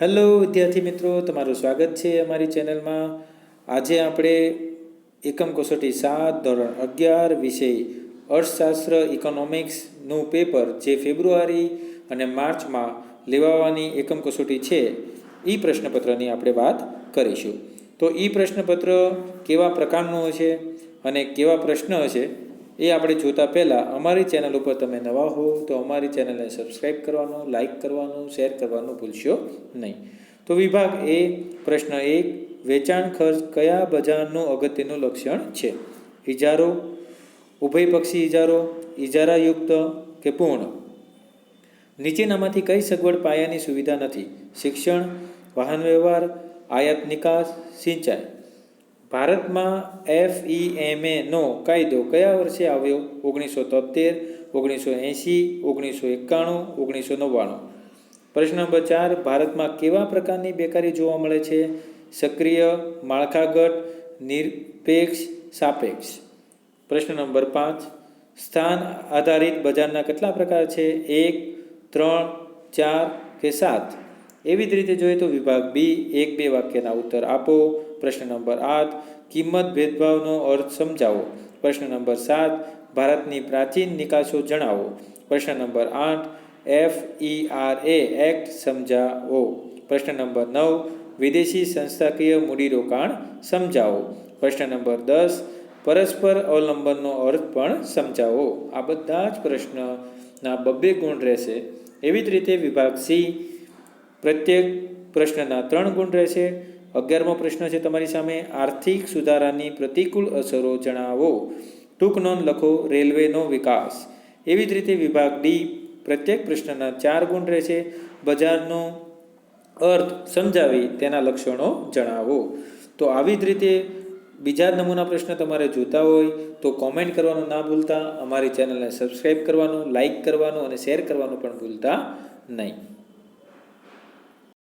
Hello વિદ્યાર્થી મિત્રો, તમારું સ્વાગત છે અમારી ચેનલમાં. આજે આપણે એકમ કસોટી સાત, ધોરણ અગિયાર વિષય અર્થશાસ્ત્ર ઇકોનોમિક્સનું પેપર જે ફેબ્રુઆરી અને માર્ચમાં લેવાવાની એકમ કસોટી છે એ પ્રશ્નપત્રની આપણે વાત કરીશું. તો એ પ્રશ્નપત્ર કેવા પ્રકારનું હશે અને કેવા પ્રશ્ન હશે એ આપણે જોતા પહેલાં અમારી ચેનલ ઉપર તમે નવા હો તો અમારી ચેનલને સબસ્ક્રાઈબ કરવાનું લાઈક કરવાનું શેર કરવાનું ભૂલશો નહીં. તો વિભાગ એ પ્રશ્ન એક, વેચાણ ખર્ચ કયા બજારનું અગત્યનું લક્ષણ છે? ઇજારો ઉભયપક્ષી ઇજારો ઇજારાયુક્ત કે પૂર્ણ? નીચેનામાંથી કઈ સગવડ પાયાની સુવિધા નથી? શિક્ષણ, વાહન વ્યવહાર, આયાત નિકાસ, સિંચાઈ. ભારતમાં એફ ઇ એમ નો કાયદો કયા વર્ષે આવ્યો? ઓગણીસો તોતેર ઓગણીસો એંશી, ઓગણીસો એકાણું, ઓગણીસો નવ્વાણું? પ્રશ્ન નંબર ચાર, ભારતમાં કેવા પ્રકારની બેકારી જોવા મળે છે? સક્રિય, માળખાગત, નિરપેક્ષ, સાપેક્ષ? પ્રશ્ન નંબર પાંચ, સ્થાન આધારિત બજારના કેટલા પ્રકાર છે? એક, ત્રણ, ચાર કે સાત? એવી જ રીતે જોઈએ તો વિભાગ બી એક બે વાક્યના ઉત્તર આપો. પ્રશ્ન નંબર આઠ, કિંમત ભેદભાવનો અર્થ સમજાવો. પ્રશ્ન નંબર સાત, ભારતની પ્રાચીન નિકાસો જણાવો. પ્રશ્ન નંબર આઠ F E R A act સમજાવો. પ્રશ્ન નંબર નવ, વિદેશી સંસ્થાકીય મૂડીરોકાણ સમજાવો. પ્રશ્ન નંબર દસ, પરસ્પર અવલંબનનો અર્થ પણ સમજાવો. આ બધા જ પ્રશ્નના બબ્બે ગુણ રહેશે. એવી જ રીતે વિભાગ સી પ્રત્યેક પ્રશ્નના ત્રણ ગુણ રહેશે. અગિયારમો પ્રશ્ન છે તમારી સામે આર્થિક સુધારાની પ્રતિકૂળ અસરો જણાવો. ટૂંક નોંધ લખો, રેલવેનો વિકાસ. એવી જ રીતે વિભાગ ડી, પ્રત્યેક પ્રશ્નના ચાર ગુણ રહેશે. બજારનો અર્થ સમજાવી તેના લક્ષણો જણાવો. તો આવી જ રીતે બીજા નમૂના પ્રશ્ન તમારે જોતા હોય તો કોમેન્ટ કરવાનું ના ભૂલતા. અમારી ચેનલને સબસ્ક્રાઈબ કરવાનું, લાઇક કરવાનું અને શેર કરવાનું પણ ભૂલતા નહીં.